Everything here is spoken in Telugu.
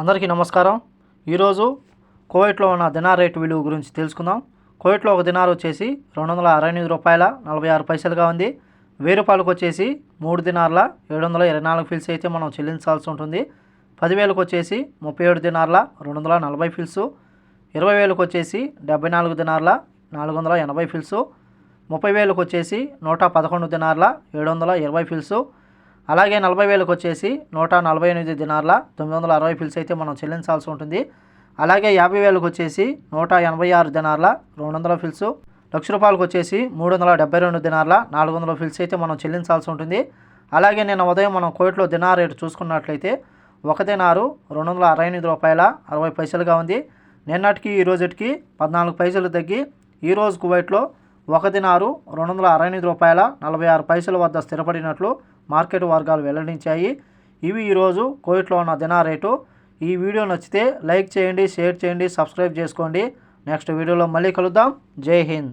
అందరికీ నమస్కారం. ఈరోజు కోవిట్లో ఉన్న దినార్ రేటు విలువ గురించి తెలుసుకుందాం. కోవిట్లో ఒక దినార్ వచ్చేసి రెండు వందల అరవై ఎనిమిది రూపాయల నలభై ఆరు పైసలుగా ఉంది. వెయ్యి రూపాయలకు వచ్చేసి మూడు దినార్ల ఏడు వందల ఇరవై నాలుగు ఫిల్స్ అయితే మనం చెల్లించాల్సి ఉంటుంది. పదివేలకు వచ్చేసి ముప్పై ఏడు దినార్ల రెండు వందల నలభై ఫిల్స్ ఇరవై వేలకు వచ్చేసి డెబ్బై నాలుగు దినార్ల నాలుగు వందల ఎనభై ఫిల్స్ ముప్పై వేలకు వచ్చేసి నూట పదకొండు దినార్ల ఏడు వందల ఇరవై ఫిల్స్ అలాగే నలభై వేలకు వచ్చేసి నూట నలభై ఎనిమిది దినార్ల తొమ్మిది వందల అరవై ఫిల్స్ అయితే మనం చెల్లించాల్సి ఉంటుంది. అలాగే యాభై వేలకు వచ్చేసి నూట ఎనభై ఆరు దినార్ల రెండు వందల ఫిల్స్ లక్ష రూపాయలకు వచ్చేసి మూడు వందల డెబ్బై రెండు దినార్ల నాలుగు వందల ఫిల్స్ అయితే మనం చెల్లించాల్సి ఉంటుంది. అలాగే నిన్న ఉదయం మనం కోవిట్లో దినార్ రేటు చూసుకున్నట్లయితే ఒక దినారు రెండు వందల అరవై ఎనిమిది రూపాయల అరవై పైసలుగా ఉంది. నిన్నటికి ఈ రోజుకి పద్నాలుగు పైసలు తగ్గి ఈ రోజు కువైట్లో ఒక దినారు రెండు వందల అరవై ఎనిమిది రూపాయల నలభై ఆరు పైసల వద్ద స్థిరపడినట్లు మార్కెట్ వర్గాలు వెల్లడించాయి. ఇవి ఈరోజు కోవిట్లో ఉన్న దినా రేటు ఈ వీడియో నచ్చితే లైక్ చేయండి షేర్ చేయండి సబ్స్క్రైబ్ చేసుకోండి. నెక్స్ట్ వీడియోలో మళ్ళీ కలుద్దాం. జై హింద్.